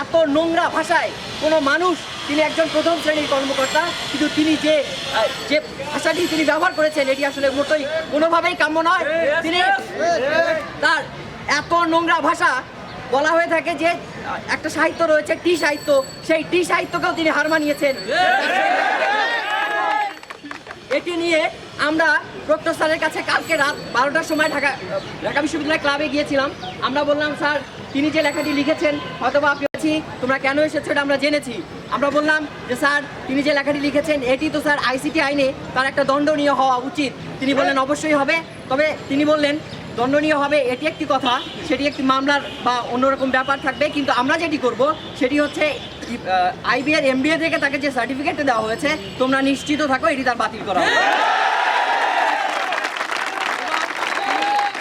এত নোংরা ভাষায় কোনো মানুষ, তিনি একজন প্রথম শ্রেণির কর্মকর্তা, কিন্তু তিনি যে যে ভাষাটি তিনি ব্যবহার করেছেন, এটি আসলে মোটেই কোনোভাবেই কাম্য নয়। তিনি তার এত নোংরা ভাষা বলা হয়ে থাকে যে, একটা সাহিত্য রয়েছে, টি সাহিত্য। সেই টি সাহিত্যকেও তিনি হার মানিয়েছেন। এটি নিয়ে আমরা প্রক্টর স্যারের কাছে কালকে রাত বারোটার সময় ঢাকা ঢাকা বিশ্ববিদ্যালয় ক্লাবে গিয়েছিলাম। আমরা বললাম, স্যার, তিনি যে লেখাটি লিখেছেন হয়তো বা আপনি তোমরা কেন এসেছ এটা আমরা জেনেছি। আমরা বললাম যে, স্যার, তিনি যে লেখাটি লিখেছেন, এটি তো, স্যার, আইসিটি আইনে তার একটা দণ্ডনীয় হওয়া উচিত। তিনি বললেন, অবশ্যই হবে। তবে তিনি বললেন, দণ্ডনীয় হবে, এটি একটি কথা, সেটি একটি মামলার বা অন্যরকম ব্যাপার থাকবে, কিন্তু আমরা যেটি করব, সেটি হচ্ছে আইবিএর এমবিএ থেকে তাকে যে সার্টিফিকেট দেওয়া হয়েছে, তোমরা নিশ্চিত থাকো, এটি তার বাতিল করা হবে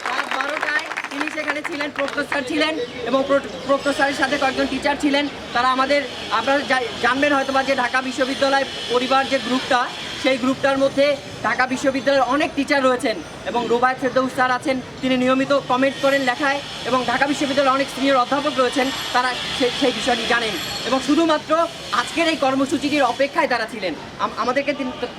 রাত বারোটায় তিনি সেখানে ছিলেন প্রক্টর স্যার ছিলেন এবং প্রক্টর স্যারের সাথে কয়েকজন টিচার ছিলেন। তারা আমাদের আপনারা জানবেন হয়তো বা যে ঢাকা বিশ্ববিদ্যালয় পরিবার যে গ্রুপটা সেই গ্রুপটার মধ্যে ঢাকা বিশ্ববিদ্যালয়ের অনেক টিচার রয়েছেন এবং রুবায়ত ফেরদৌস স্যার আছেন। তিনি নিয়মিত কমেন্ট করেন লেখায় এবং ঢাকা বিশ্ববিদ্যালয়ের অনেক সিনিয়র অধ্যাপক রয়েছেন, তারা সেই বিষয়টি জানেন। এবং শুধুমাত্র আজকের এই কর্মসূচিটির অপেক্ষায় তারা ছিলেন। আম- আমাদেরকে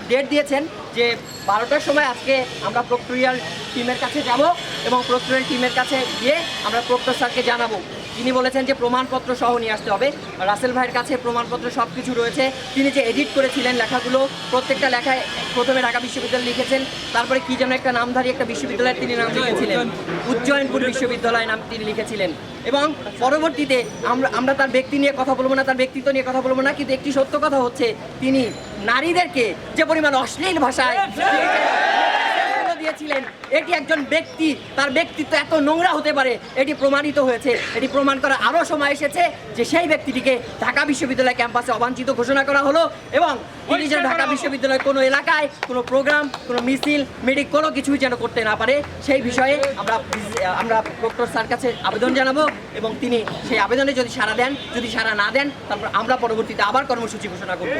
ডেট দিয়েছেন যে বারোটার সময় আজকে আমরা প্রক্টোরিয়াল টিমের কাছে যাব এবং প্রক্টোরিয়াল টিমের কাছে গিয়ে আমরা প্রক্টর স্যারকে জানাব। তিনি বলেছেন যে প্রমাণপত্র সহ নিয়ে আসতে হবে। রাসেল ভাইয়ের কাছে প্রমাণপত্র সব কিছু রয়েছে। তিনি যে এডিট করেছিলেন লেখাগুলো, প্রত্যেকটা লেখায় প্রথমে ঢাকা বিশ্ববিদ্যালয় লিখেছেন, তারপরে কি যেন একটা নামধারী একটা বিশ্ববিদ্যালয়ের তিনি নাম লিখেছিলেন। উজ্জয়নপুর বিশ্ববিদ্যালয় নাম তিনি লিখেছিলেন। এবং পরবর্তীতে আমরা আমরা তার ব্যক্তি নিয়ে কথা বলব না, তার ব্যক্তিত্ব নিয়ে কথা বলব না, কিন্তু একটি সত্য কথা হচ্ছে, তিনি নারীদেরকে যে পরিমাণ অশ্লীল ভাষায় দিয়েছিলেন। এটি একজন ব্যক্তি তার ব্যক্তিত্ব এত নোংরা হতে পারে এটি প্রমাণিত হয়েছে। এটি প্রমাণ করা আরও সময় এসেছে যে সেই ব্যক্তিটিকে ঢাকা বিশ্ববিদ্যালয় ক্যাম্পাসে অবাঞ্ছিত ঘোষণা করা হলো এবং তিনি যেন ঢাকা বিশ্ববিদ্যালয় কোনো এলাকায় কোনো প্রোগ্রাম কোনো মিছিল মিটিং কোনো কিছুই যেন করতে না পারে সেই বিষয়ে আমরা আমরা ডক্টর স্যার কাছে আবেদন জানাব এবং তিনি সেই আবেদনে যদি সাড়া দেন যদি সাড়া না দেন তারপর আমরা পরবর্তীতে আবার কর্মসূচি ঘোষণা করব।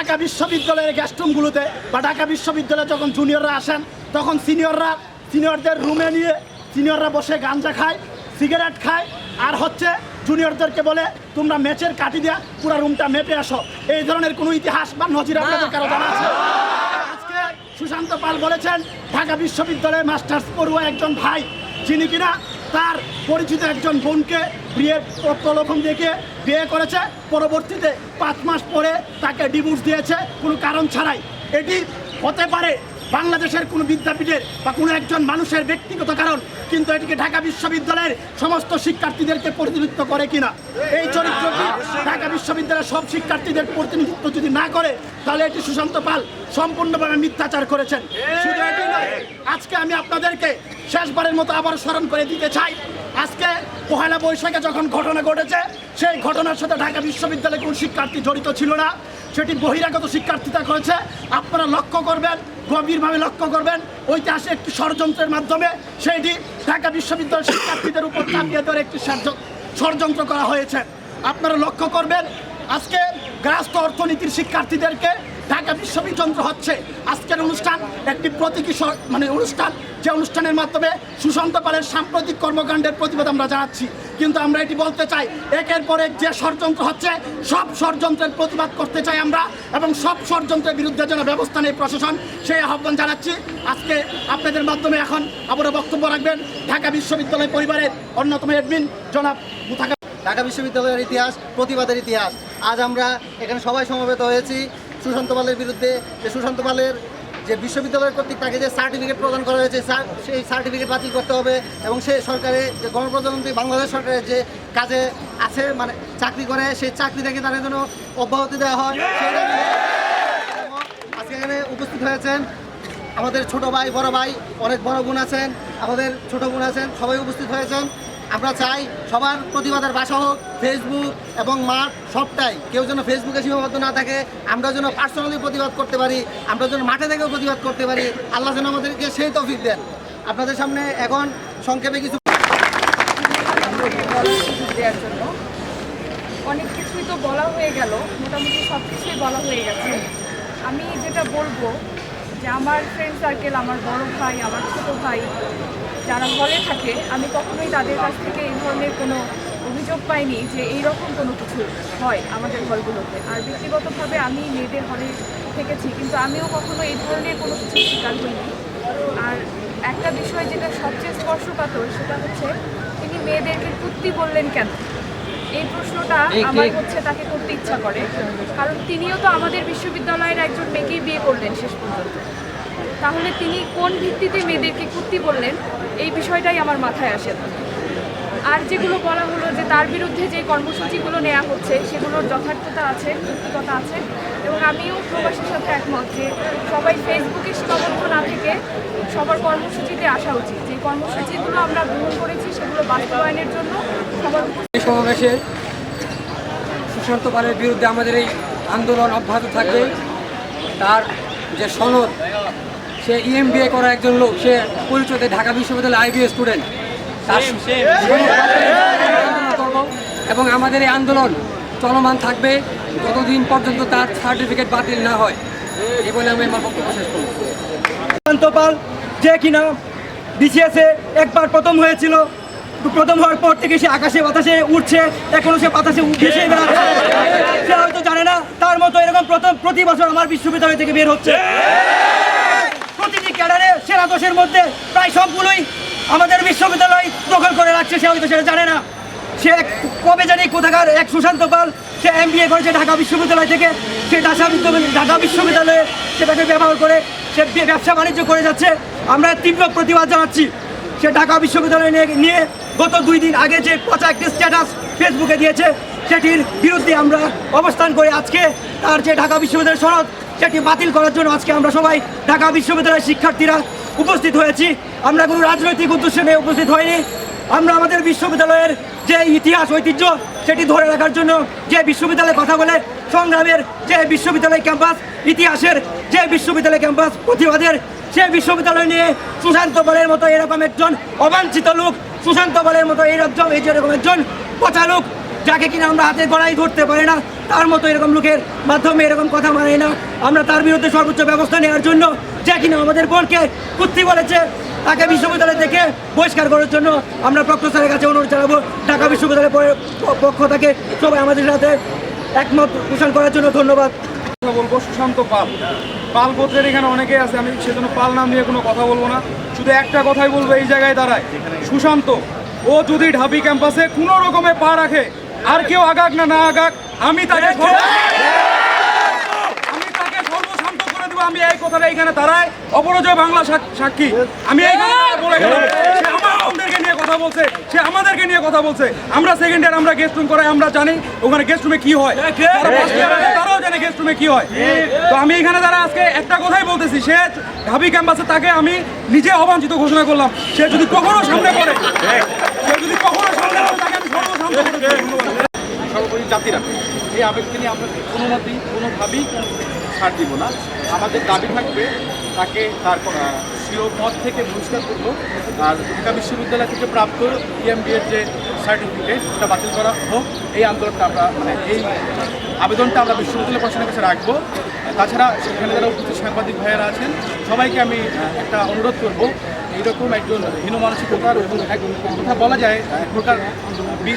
ঢাকা বিশ্ববিদ্যালয়ের গেস্টরুমগুলোতে বা ঢাকা বিশ্ববিদ্যালয়ে যখন জুনিয়ররা আসেন তখন সিনিয়ররা সিনিয়রদের রুমে নিয়ে সিনিয়ররা বসে গাঞ্জা খায় সিগারেট খায় আর হচ্ছে জুনিয়রদেরকে বলে তোমরা ম্যাচের কাটি দিয়া পুরো রুমটা মেপে আসো। এই ধরনের কোনো ইতিহাস বা নজির আপনাদের কারও জানা আছে? আজকে সুশান্ত পাল বলেছেন ঢাকা বিশ্ববিদ্যালয়ে মাস্টার্স পড়ুয়া একজন ভাই যিনি কিনা তার পরিচিত একজন বোনকে বিয়ের প্রলোভন দেখে বিয়ে করেছে। পরবর্তীতে পাঁচ মাস পরে তাকে ডিভোর্স দিয়েছে। কোনো কারণ ছাড়াই। এটি হতে পারে বাংলাদেশের কোনো বিদ্যাপীঠের বা কোনো একজন মানুষের ব্যক্তিগত কারণ, কিন্তু এটিকে ঢাকা বিশ্ববিদ্যালয়ের সমস্ত শিক্ষার্থীদেরকে প্রতিনিধিত্ব করে কিনা? এই চরিত্রটি ঢাকা বিশ্ববিদ্যালয়ের সব শিক্ষার্থীদের প্রতিনিধিত্ব যদি না করে, তাহলে এটি সুশান্ত পাল সম্পূর্ণভাবে মিথ্যাচার করেছেন। শুধু এটি নয়, আজকে আমি আপনাদেরকে শেষবারের মতো আবার স্মরণ করে দিতে চাই। আজকে পহেলা বৈশাখে যখন ঘটনা ঘটেছে, সেই ঘটনার সাথে ঢাকা বিশ্ববিদ্যালয়ে কোন শিক্ষার্থী জড়িত ছিল না। সেটি বহিরাগত শিক্ষার্থীরা করেছে। আপনারা লক্ষ্য করবেন, গভীরভাবে লক্ষ্য করবেন, ঐতিহাসিক একটি ষড়যন্ত্রের মাধ্যমে সেইটি ঢাকা বিশ্ববিদ্যালয়ের শিক্ষার্থীদের উপর চাপিয়ে দেওয়ার একটি ষড়যন্ত্র করা হয়েছে। আপনারা লক্ষ্য করবেন, আজকে গ্রাস্ত অর্থনীতির শিক্ষার্থীদেরকে ঢাকা বিশ্ববিদ্যালয় হচ্ছে। আজকের অনুষ্ঠান একটি প্রতীকী মানে অনুষ্ঠান। যে অনুষ্ঠানের মাধ্যমে সুশান্ত পালের সাম্প্রতিক কর্মকাণ্ডের প্রতিবাদ আমরা জানাচ্ছি। কিন্তু আমরা এটি বলতে চাই, একের পর এক যে ষড়যন্ত্র হচ্ছে, সব ষড়যন্ত্রের প্রতিবাদ করতে চাই আমরা এবং সব ষড়যন্ত্রের বিরুদ্ধে যেন ব্যবস্থা নেই প্রশাসন, সেই আহ্বান জানাচ্ছি। আজকে আপনাদের মাধ্যমে এখন আবারও বক্তব্য রাখবেন ঢাকা বিশ্ববিদ্যালয় পরিবারের অন্যতম এডমিন জনাব ঢাকা বিশ্ববিদ্যালয়ের ইতিহাস, প্রতিবাদের ইতিহাস। আজ আমরা এখানে সবাই সমবেত হয়েছি। সুশান্ত পালের বিরুদ্ধে যে সুশান্ত পালের যে বিশ্ববিদ্যালয় কর্তৃক তাকে যে সার্টিফিকেট প্রদান করা হয়েছে সেই সার্টিফিকেট বাতিল করতে হবে এবং সে সরকারে যে গণপ্রজাতন্ত্রী বাংলাদেশ সরকারের যে কাজে আছে মানে চাকরি করে, সেই চাকরি থেকে তাদের জন্য অব্যাহতি দেওয়া হয়। সেই আজকে এখানে উপস্থিত হয়েছেন আমাদের ছোট ভাই, বড় ভাই, অনেক বড় বোন আছেন, আমাদের ছোট বোন আছেন, সবাই উপস্থিত হয়েছেন। আমরা চাই সবার প্রতিবাদের বাসা হোক ফেসবুক এবং মাঠ সবটাই। কেউ যেন ফেসবুকে সীমাবদ্ধ না থাকে আমরা যেন পার্সোনালি প্রতিবাদ করতে পারি আমরা যেন মাঠে থেকেও প্রতিবাদ করতে পারি। আল্লাহ যেন আমাদেরকে সেই তৌফিক দেন। আপনাদের সামনে এখন সংক্ষেপে কিছু দেওয়ার জন্য অনেক কিছুই তো বলা হয়ে গেল, মোটামুটি সব কিছুই বলা হয়ে গেছে। আমি যেটা বলব যে আমার ফ্রেন্ড সার্কেল আমার বড় ভাই, আমার ছোট ভাই যারা হলে থাকে, আমি কখনোই তাদের কাছ থেকে এই ধরনের কোনো অভিযোগ পাইনি যে এই রকম কোনো কিছু হয় আমাদের হলগুলোতে। আর ব্যক্তিগতভাবে আমি মেয়েদের হলে থেকেছি, কিন্তু আমিও কখনো এই ধরনের কোনো কিছু শিকার হইনি আর একটা বিষয় যেটা সবচেয়ে স্পর্শকাতর সেটা হচ্ছে, তিনি মেয়েদেরকে কুত্তি বললেন কেন? এই প্রশ্নটা আমার হচ্ছে তাকে করতে ইচ্ছা করে। কারণ তিনিও তো আমাদের বিশ্ববিদ্যালয়ের একজন মেয়েকেই বিয়ে করলেন শেষ পর্যন্ত। তাহলে তিনি কোন ভিত্তিতে মেয়েদেরকে কুর্তি বললেন এই বিষয়টাই আমার মাথায় আসে না। আর যেগুলো বলা হলো যে তার বিরুদ্ধে যে কর্মসূচিগুলো নেওয়া হচ্ছে সেগুলোর যথার্থতা আছে যৌক্তিকতা আছে। এবং আমিও প্রবাসীর সাথে একমত যে সবাই ফেসবুকে সীমাবদ্ধ না থেকে সবার কর্মসূচিতে আসা উচিত। যে কর্মসূচিগুলো আমরা গ্রহণ করেছি সেগুলো বাস্তবায়নের জন্য সবার সমাবেশে সুশান্ত পালের বিরুদ্ধে আমাদের এই আন্দোলন অব্যাহত থাকবে। তার যে সনদ সে E ইএমবিএ করা একজন লোক সে পরিচয় ঢাকা বিশ্ববিদ্যালয় আইবিএ স্টুডেন্ট তার এবং আমাদের এই আন্দোলন চলমান থাকবে যতদিন পর্যন্ত তার সার্টিফিকেট বাতিল না হয়। এই বলে আমি আমার বক্তব্য শেষ করব সুশান্ত পাল যে কিনা বিসিএসে একবার প্রথম হয়েছিল প্রথম হওয়ার পর থেকে সে আকাশে বাতাসে উঠছে এখনও সে বাতাসে ভেসে বেড়াচ্ছে। সে হয়তো জানে না তার মতো এরকম প্রথম প্রতি বছর আমার বিশ্ববিদ্যালয় থেকে বের হচ্ছে। প্রতিটি ক্যাডারে সেরা দশের মধ্যে প্রায় সবগুলোই আমাদের বিশ্ববিদ্যালয় দখল করে রাখছে সে হয়তো সেটা জানে না। সে এক- কবে জানি কোথাকার এক সুশান্ত পাল সে এম করেছে ঢাকা বিশ্ববিদ্যালয় থেকে। সে ঢাকা বিশ্ববিদ্যালয় ঢাকা বিশ্ববিদ্যালয়ে সেটাকে ব্যবহার করে সে ব্যবসা বাণিজ্য করে যাচ্ছে। আমরা তীব্র প্রতিবাদ জানাচ্ছি। সে ঢাকা বিশ্ববিদ্যালয় নিয়ে গত দুই দিন আগে যে পচা একটি স্ট্যাটাস ফেসবুকে দিয়েছে, সেটির বিরুদ্ধে আমরা অবস্থান করে আজকে তার যে ঢাকা বিশ্ববিদ্যালয়ের সনদ, সেটি বাতিল করার জন্য আজকে আমরা সবাই ঢাকা বিশ্ববিদ্যালয়ের শিক্ষার্থীরা উপস্থিত হয়েছি। আমরা কোনো রাজনৈতিক উদ্দেশ্য নিয়ে উপস্থিত হইনি। আমরা আমাদের বিশ্ববিদ্যালয়ের যে ইতিহাস, ঐতিহ্য, সেটি ধরে রাখার জন্য যে বিশ্ববিদ্যালয়ে কথা বলে, সংগ্রামের যে বিশ্ববিদ্যালয় ক্যাম্পাস, ইতিহাসের যে বিশ্ববিদ্যালয় ক্যাম্পাস, প্রতিবাদের সে বিশ্ববিদ্যালয় নিয়ে সুশান্ত বলের মতো এরকম একজন অবাঞ্ছিত লোক সুশান্ত বলের মতো এইরকম এই যেরকম একজন পচা লোক, যাকে কিনা আমরা হাতে গড়াই ধরতে পারি না, তার মতো এরকম লোকের মাধ্যমে এরকম কথা মানে না। আমরা তার বিরুদ্ধে সর্বোচ্চ ব্যবস্থা নেওয়ার জন্য যে কিনা আমাদের বোনকে কুত্তি বলেছে, তাকে বিশ্ববিদ্যালয় থেকে বহিষ্কার করার জন্য আমরা প্রক্টর কাছে অনুরোধ জানাব। ঢাকা বিশ্ববিদ্যালয়ের পক্ষ থেকে সবাই আমাদের সাথে একমত পোষণ করার জন্য ধন্যবাদ। বলব সুশান্ত পাল। পাল গোত্রের এখানে অনেকেই আছে, আমি সেজন্য পাল নাম নিয়ে কোনো কথা বলব না। শুধু একটা কথাই বলব এই জায়গায় দাঁড়ায়। সুশান্ত ও যদি ঢাবি ক্যাম্পাসে কোনো রকমে পা রাখে আর কেউ আগাক না না আগাক আমি তাকে সর্ব- আমি তাকে সর্বশান্ত করে দেবো আমি এই কথাটা এখানে দাঁড়ায় অপরাজয় বাংলা সাক্ষী। আমি এইখানে বলে গেলাম। সে আমাদেরকে নিয়ে কথা বলছে সে আমাদেরকে নিয়ে কথা বলছে। আমরা সেকেন্ড ইয়ার আমরা গেস্ট রুম করাই আমরা জানি ওখানে গেস্ট রুমে কি হয়। তারাও জানে গেস্ট রুমে কি হয়। তো আমি এখানে যারা আজকে একটা কথাই বলতেছি। সে ঢাবি ক্যাম্পাসে তাকে আমি নিজে অবাঞ্ছিত ঘোষণা করলাম। সে যদি কখনো সামনে পড়ে সে যদি কখনো সামনে পড়ে তাকে আমি করে সর্বোপরি জাতিরা এই আবেগকে নিয়ে আমরা কোনো মতেই কোনোভাবেই কোনো ছাড় দিব না। আমাদের দাবি থাকবে তাকে তার প্রিয় পদ থেকে বহিষ্কার করব। আর ঢাকা বিশ্ববিদ্যালয় থেকে প্রাপ্ত ইএমবি এর যে সার্টিফিকেট সেটা বাতিল করা হোক। এই আন্দোলনটা আমরা মানে এই আবেদনটা আমরা বিশ্ববিদ্যালয় প্রশাসনের কাছে রাখব। তাছাড়া সেখানে যারা উপস্থিত সাংবাদিক ভাইয়েরা আছেন, সবাইকে আমি একটা অনুরোধ করব। এইরকম একজন হীন মানসিকতার এবং এক কথা বলা যায়, এক প্রকার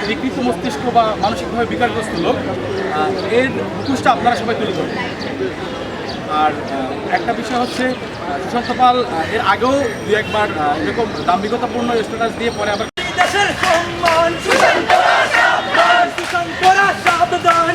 বিকৃত মস্তিষ্ক বা মানসিকভাবে বিকারগ্রস্ত লোক। এর মুখোশটা আপনারা সবাই তুলে ধরবেন আর একটা বিষয় হচ্ছে সুশান্ত পাল এর আগেও দু একবার এরকম দাম্ভিকতাপূর্ণ স্ট্যাটাস দিয়ে পরে আবার দেশের সম্মান সুশান্তরা সাবধান